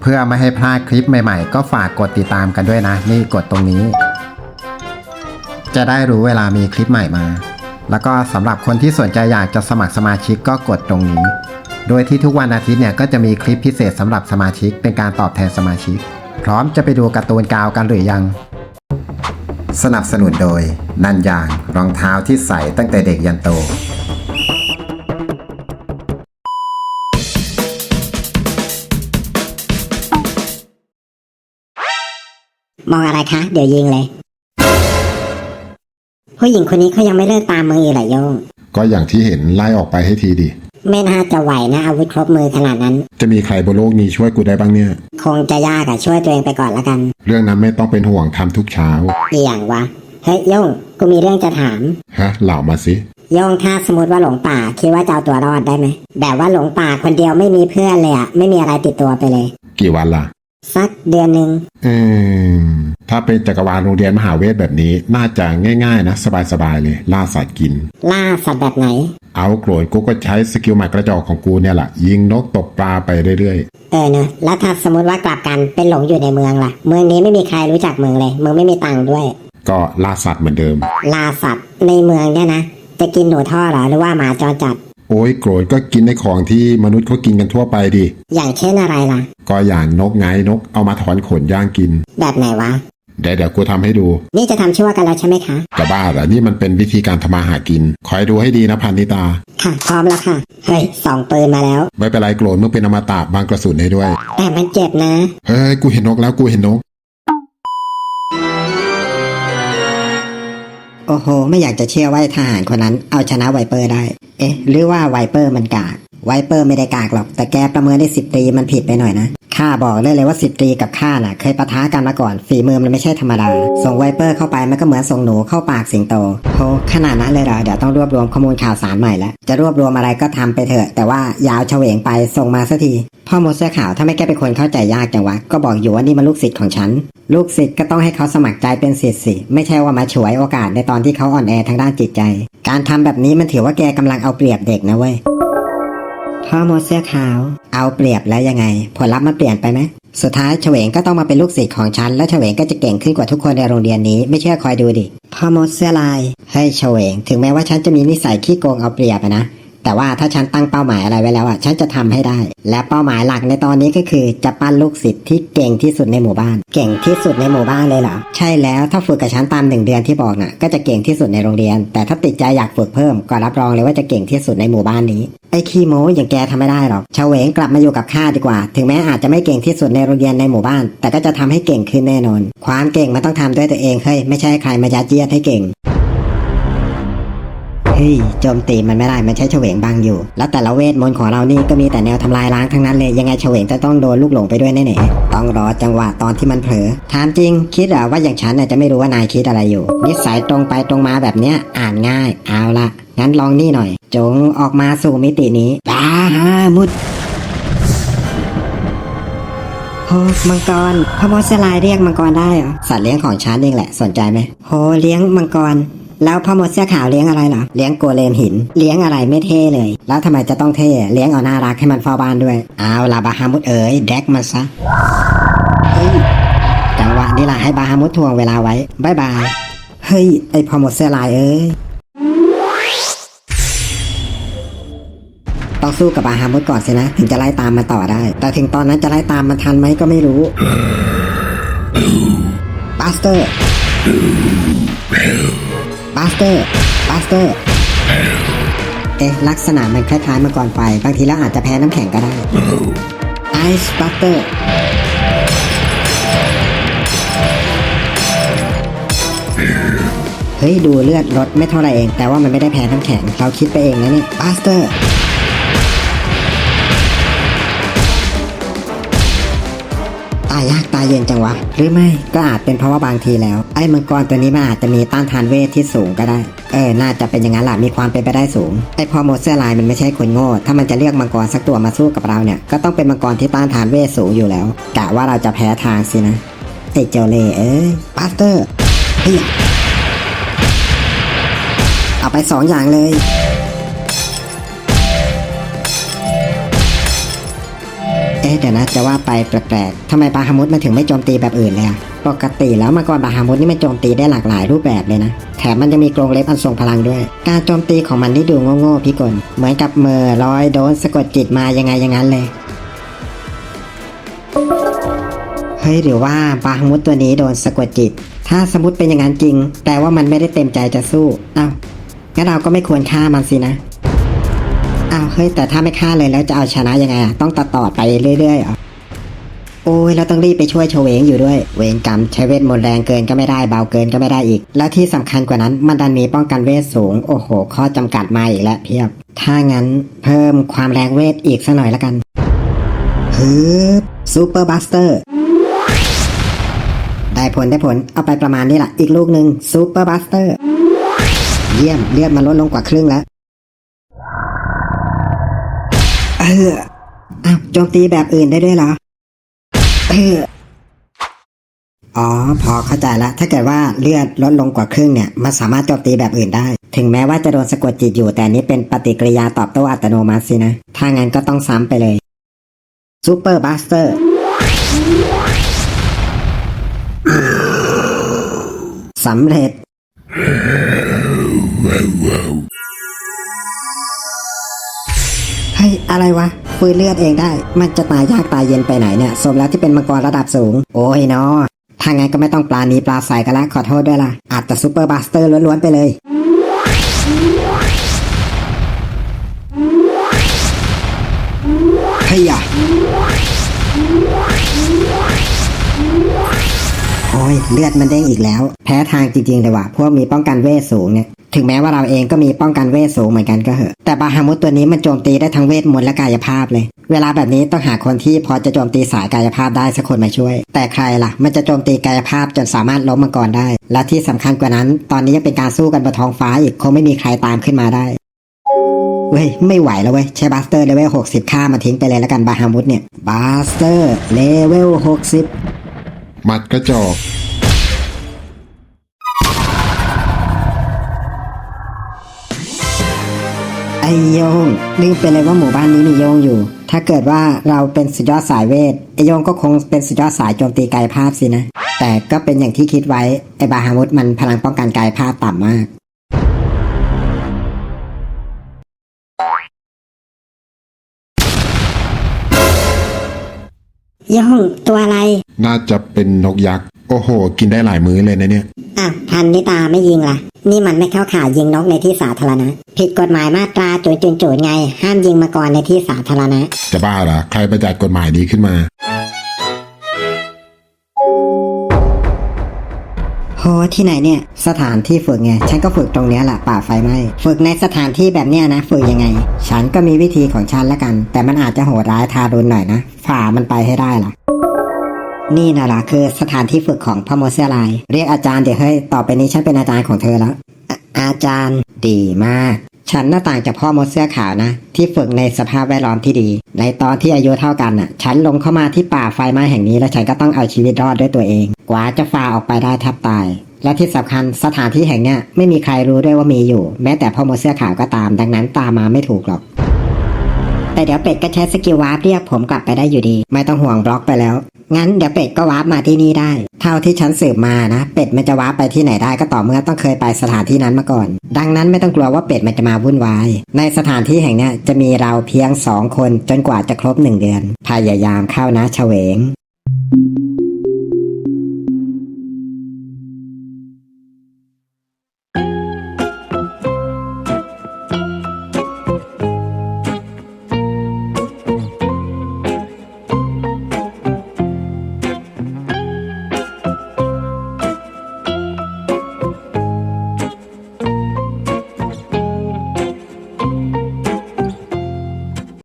เพื่อไม่ให้พลาดคลิปใหม่ๆ ก็ฝากกดติดตามกันด้วยนะ นี่กดตรงนี้ จะได้รู้เวลามีคลิปใหม่มา แล้วก็สำหรับคนที่สนใจอยากจะสมัครสมาชิกก็กดตรงนี้ โดยที่ทุกวันอาทิตย์เนี่ยก็จะมีคลิปพิเศษสำหรับสมาชิกเป็นการตอบแทนสมาชิก พร้อมจะไปดูการ์ตูนกาวกันหรือยัง สนับสนุนโดยนันยางรองเท้าที่ใส่ตั้งแต่เด็กยันโต มองอะไรคะ เดี๋ยวยิงเลย ผู้หญิงคนนี้เขายังไม่เลิกตามมืออีกเหรอโยง ก็อย่างที่เห็นไล่ออกไปให้ทีดิไม่น่าจะไหวนะอาวุธครบมือขนาดนั้น จะมีใครบนโลกนี้ช่วยกูได้บ้างเนี่ย คงจะยากอะช่วยตัวเองไปก่อนละกันเรื่องนั้นไม่ต้องเป็นห่วงทำทุกเช้าอีอย่างวะ เฮ้ยโยงกูมีเรื่องจะถาม ฮะ เหล่ามาสิ โยงถ้าสมมติว่าหลงป่าคิดว่าจะเอาตัวรอดได้ไหมแบบว่าหลงป่าคนเดียวไม่มีเพื่อนเลยอะไม่มีอะไรติดตัวไปเลย กี่วันล่ะ สักเดือนหนึ่งอืม ถ้าเป็นจักรวาลโรงเรียนมหาเวทแบบนี้ น่าจะง่ายๆนะ สบายๆเลย ล่าสัตว์กิน ล่าสัตว์แบบไหน เอาโกรธกูก็ใช้สกิลหมากระจอกของกูเนี่ยแหละยิงนกตกปลาไปเรื่อยเออเนอะแล้วถ้าสมมติว่ากลับกันเป็นหลงอยู่ในเมืองล่ะ เมืองนี้ไม่มีใครรู้จักมึงเลยมึงไม่มีตังค์ด้วย ๆ ก็ล่าสัตว์เหมือนเดิม ล่าสัตว์ในเมืองเนี่ยนะ จะกินหนูท่อเหรอหรือว่าหมาจรจัด โอ้ยโกรธก็กินในของที่มนุษย์เขากินกันทั่วไปดิ อย่างเช่นอะไรล่ะ ก็อย่างนกไงนกเอามาถอนขนย่างกิน แบบไหนวะ เดี๋ยวเดี๋ยวกูทำให้ดู นี่จะทำชั่วกันแล้วใช่ไหมคะจะบ้าเหรอนี่มันเป็นวิธีการทำมาหากิน คอยดูให้ดีนะพันนิตา ค่ะพร้อมแล้วค่ะ เฮ้ยส่องปืนมาแล้ว ไม่เป็นไรโกรธมึงเป็นอมตะบางกระสุนให้ด้วย แต่มันเจ็บนะ เฮ้ยกูเห็นนกแล้วกูเห็นนก โอ้โห ไม่อยากจะเชื่อว่าทหารคนนั้นเอาชนะไวเปอร์ได้ เอ๊ะ หรือว่าไวเปอร์มันกากไวเปอร์ไม่ได้กากหรอก แต่แกประเมินได้สิบตีมันผิดไปหน่อยนะ ข้าบอกได้เลยว่าสิบตรีกับข้าน่ะ เคยปะทะกันมาก่อน ฝีมือมันไม่ใช่ธรรมดา ส่งไวเปอร์เข้าไปมันก็เหมือนส่งหนูเข้าปากสิงโตโหขนาดนั้นเลยเหรอ เดี๋ยวต้องรวบรวมข้อมูลข่าวสารใหม่แล้ว จะรวบรวมอะไรก็ทำไปเถอะ แต่ว่ายาวเฉวงไปส่งมาสักทีพ่อมดเสื้อขาวถ้าไม่แกเป็นคนเข้าใจยากจังวะ ก็บอกอยู่ว่านี่มันลูกศิษย์ของฉัน ลูกศิษย์ก็ต้องให้เขาสมัครใจเป็นศิษย์สิ ไม่ใช่ว่ามาฉวยโอกาสในตอนที่เขาอ่อนแอทางด้านจิตใจ การทำแบบนี้มันถือว่าแกกำลังเอาเปรียบเด็กนะเว้ย พ่อมดเสื้อขาว เอาเปรียบแล้วยังไง ผลลัพธ์มันเปลี่ยนไปไหมสุดท้ายเฉวงก็ต้องมาเป็นลูกศิษย์ของฉัน และเฉวงก็จะเก่งขึ้นกว่าทุกคนในโรงเรียนนี้ไม่เชื่อคอยดูดิพ่อมดเสื้อลายให้เฉวง ถึงแม้ว่าฉันจะมีนิสัยขี้โกงเอาเปรียบนะ แต่ว่าถ้าฉันตั้งเป้าหมายอะไรไว้แล้วอะฉันจะทำให้ได้ และเป้าหมายหลักในตอนนี้ก็คือ จะปั้นลูกศิษย์ที่เก่งที่สุดในหมู่บ้าน เก่งที่สุดในหมู่บ้านเลยเหรอใช่แล้วถ้าฝึกกับฉันตามหนึ่งเดือนที่บอกน่ะก็จะเก่งที่สุดในโรงเรียน แต่ถ้าติดใจอยากฝึกเพิ่มก็รับรองเลยว่าจะเก่งที่สุดในหมู่บ้านนี้ไอ้ขี้โม้อย่างแกทำไม่ได้หรอกเฉวงกลับมาอยู่กับข้าดีกว่า ถึงแม้อาจจะไม่เก่งที่สุดในโรงเรียนในหมู่บ้าน แต่ก็จะทำให้เก่งขึ้นแน่นอน ความเก่งมันต้องทำด้วยตัวเองเฮ้ยไม่ใช่ให้ใครมายัดเยียดให้เก่ง เฮ้ยโจมตีมันไม่ได้มันใช้เฉวงบังอยู่ แล้วแต่ละเวทมนต์ของเรานี่ก็มีแต่แนวทำลายล้างทั้งนั้นเลยยังไงเฉวงจะต้องโดนลูกหลงไปด้วยแน่ๆต้องรอจังหวะตอนที่มันเผลอถามจริงคิดเหรอว่าอย่างฉันน่ะจะไม่รู้ว่านายคิดอะไรอยู่ นิสัยตรงไปตรงมาแบบเนี้ยอ่านง่าย เอาละงั้นลองนี่หน่อย จงออกมาสู่มิตินี้บาฮามุดโหมังกรพ่อมดสลายเรียกมังกรได้เหรอสัตว์เลี้ยงของฉันเองแหละสนใจไหมโหเลี้ยงมังกร แล้วพ่อมดเสื้อขาวเลี้ยงอะไรเหรอ เลี้ยงโกเลมหิน เลี้ยงอะไรไม่เท่เลย แล้วทำไมจะต้องเท่ เลี้ยงเอาน่ารักให้มันเฝ้าบ้านด้วย เอาลาบาฮามุดเอ๋ยแดกมันซะจังหวะนี้ล่ะให้บาฮามุดทวงเวลาไว้บายบาย เฮ้ย ไอพ่อมดเสื้อลายเอ้ยต้องสู้กับบาฮามุดก่อนสินะ ถึงจะไล่ตามมันต่อได้ แต่ถึงตอนนั้นจะไล่ตามมันทันไหมก็ไม่รู้บาสเตอร์าสเตอร์บาสเตอร์เอ๊ะลักษณะมันคล้ายๆมังกรไฟบางทีแล้วอาจจะแพ้น้ำแข็งก็ได้ไอซ์บัสเตอร์เฮ้ย ดูเลือดลดไม่เท่าไรเอง แต่ว่ามันไม่ได้แพ้น้ำแข็ง เราคิดไปเองนะนี่บาสเตอร์ ตายยากตายเย็นจังวะ หรือไม่ก็อาจเป็นเพราะว่าบางทีแล้ว ไอ้มังกรตัวนี้มันอาจจะมีต้านทานเวทที่สูงก็ได้ เออ น่าจะเป็นอย่างนั้นแหละมีความเป็นไปได้สูง ไอ้พอโมเสื้อลายมันไม่ใช่คนโง่ ถ้ามันจะเรียกมังกรสักตัวมาสู้กับเราเนี่ย ก็ต้องเป็นมังกรที่ต้านทานเวทสูงอยู่แล้ว กะว่าเราจะแพ้ทางสินะ ไอ้เจ้าเล่เอ้ยปาสเตอร์เฮียเอาไปสองอย่างเลย อ๊ะอ๊ะเดี๋ยวนะจะว่าไปแปลกๆทำไมบาฮามุดมันถึงไม่โจมตีแบบอื่นเลยอะปกติแล้วมังกรบาฮามุดนี่มันโจมตีได้หลากหลายรูปแบบเลยนะ แถมมันจะมีกรงเล็บอันทรงพลังด้วย การโจมตีของมันนี่ดูโง่ๆพี่กล เหมือนกับเมอร์ลอยโดนสะกดจิตมายังไงอย่างนั้นเลย เฮ้ยหรือว่าบาฮามุดตัวนี้โดนสะกดจิต ถ้าสมมติเป็นอย่างนั้นจริง แปลว่ามันไม่ได้เต็มใจจะสู้ เอ้างั้นเราก็ไม่ควรฆ่ามันสินะ อ้าวเฮ้ยแต่ถ้าไม่ฆ่าเลยแล้วจะเอาชนะยังไงอะต้องตัดต่อไปเรื่อยๆเหรอโอ้ยเราต้องรีบไปช่วยโชเวงอยู่ด้วย เวรกรรมใช้เวทมนต์แรงเกินก็ไม่ได้เบาเกินก็ไม่ได้อีก แล้วที่สำคัญกว่านั้นมันดันมีป้องกันเวทสูง โอ้โห ข้อจำกัดมาอีกแล้วเพียบ ถ้างั้นเพิ่มความแรงเวทอีกสักหน่อยละกันฮึบซูเปอร์บัสเตอร์ได้ผลได้ผลเอาไปประมาณนี้แหละอีกลูกหนึ่งซูเปอร์บัสเตอร์เยี่ยมเลือดมันลดลงกว่าครึ่งแล้ว เอออ้าวโจมตีแบบอื่นได้ด้วยเหรอเอออ๋อ พอเข้าใจละ ถ้าเกิดว่าเลือดลดลงกว่าครึ่งเนี่ย มันสามารถโจมตีแบบอื่นได้ ถึงแม้ว่าจะโดนสะกดจิตอยู่ แต่นนี้เป็นปฏิกิริยาตอบโต้อัตโนมัติสินะ ถ้างั้นก็ต้องซ้ำไปเลยซูเปอร์บัสเตอร์สำเร็จ ฮ้ยอะไรวะฟืนเลือดเองได้ มันจะตายยากตายเย็นไปไหนเนี่ยสมแล้วที่เป็นมังกรระดับสูง โอ้ยเนาะถ้างั้นก็ไม่ต้องปลานีปลาใสกันละขอโทษด้วยล่ะอาจจะซูเปอร์บัสเตอร์ล้วนๆไปเลยเฮ้ยอะโอ้ยเลือดมันเด้งอีกแล้ว แพ้ทางจริงๆเลยว่ะพวกมีป้องกันเวทสูงเนี่ย ถึงแม้ว่าเราเองก็มีป้องกันเวทสูงเหมือนกันก็เหอะ แต่บาฮามุตตัวนี้มันโจมตีได้ทั้งเวทมนต์และกายภาพเลย เวลาแบบนี้ต้องหาคนที่พอจะโจมตีสายกายภาพได้สักคนมาช่วย แต่ใครล่ะ มันจะโจมตีกายภาพจนสามารถล้มมังกรได้ และที่สำคัญกว่านั้น ตอนนี้ยังเป็นการสู้กันบนท้องฟ้าอีกคงไม่มีใครตามขึ้นมาได้เว้ยไม่ไหวแล้วเว้ยใช้บัสเตอร์เลเวล60ค่ามาทิ้งไปเลยแล้วกันบาฮามุตเนี่ยบัสเตอร์เลเวล60หมัดกระจอก โยงลืมไปเลยว่าหมู่บ้านนี้มีโยงอยู่ ถ้าเกิดว่าเราเป็นสุดยอดสายเวทไอโยงก็คงเป็นสุดยอดสายโจมตีกายภาพสินะ แต่ก็เป็นอย่างที่คิดไว้ไอบาฮามุดมันพลังป้องกันกายภาพต่ำมากย่องตัวอะไร น่าจะเป็นนกยักษ์ โอ้โห กินได้หลายมื้อเลยนะเนี่ยอะพันนิตาไม่ยิงล่ะ นี่มันไม่เข้าข่ายยิงนกในที่สาธารณะ ผิดกฎหมายมาตราจุนจุนจุนไง ห้ามยิงมาก่อนในที่สาธารณะ จะบ้าเหรอ ใครประจัดกฎหมายนี้ขึ้นมา โหที่ไหนเนี่ย สถานที่ฝึกไง ฉันก็ฝึกตรงเนี้ยแหละป่าไฟไหม้ฝึกในสถานที่แบบเนี้ยนะ ฝึกยังไง ฉันก็มีวิธีของฉันละกัน แต่มันอาจจะโหดร้ายทารุณหน่อยนะ ฝ่ามันไปให้ได้ล่ะ นี่นะล่ะคือสถานที่ฝึกของพ่อโมเสลายเรียกอาจารย์เดี๋ยวเฮ้ยต่อไปนี้ฉันเป็นอาจารย์ของเธอแล้วออาจารย์ดีมาก ฉันหน้าต่างจากพ่อมดเสื้อขาวนะ ที่ฝึกในสภาพแวดล้อมที่ดี ในตอนที่อายุเท่ากันน่ะ ฉันลงเข้ามาที่ป่าไฟไหม้แห่งนี้แล้วฉันก็ต้องเอาชีวิตรอดด้วยตัวเอง กว่าจะฝ่าออกไปได้แทบตายและที่สำคัญสถานที่แห่งเนี้ยไม่มีใครรู้ด้วยว่ามีอยู่ แม้แต่พ่อมดเสื้อขาวก็ตาม ดังนั้นตามมาไม่ถูกหรอก แต่เดี๋ยวเป็ดก็ใช้สกิลวาร์ปเรียกผมกลับไปได้อยู่ดี ไม่ต้องห่วงบล็อกไปแล้ว งั้นเดี๋ยวเป็ดก็วาร์ปมาที่นี่ได้ เท่าที่ฉันสืบมานะ เป็ดมันจะวาร์ปไปที่ไหนได้ก็ต่อเมื่อต้องเคยไปสถานที่นั้นมาก่อน ดังนั้นไม่ต้องกลัวว่าเป็ดมันจะมาวุ่นวาย ในสถานที่แห่งนี้จะมีเราเพียงสองคนจนกว่าจะครบหนึ่งเดือน พยายามเข้านะเฉวง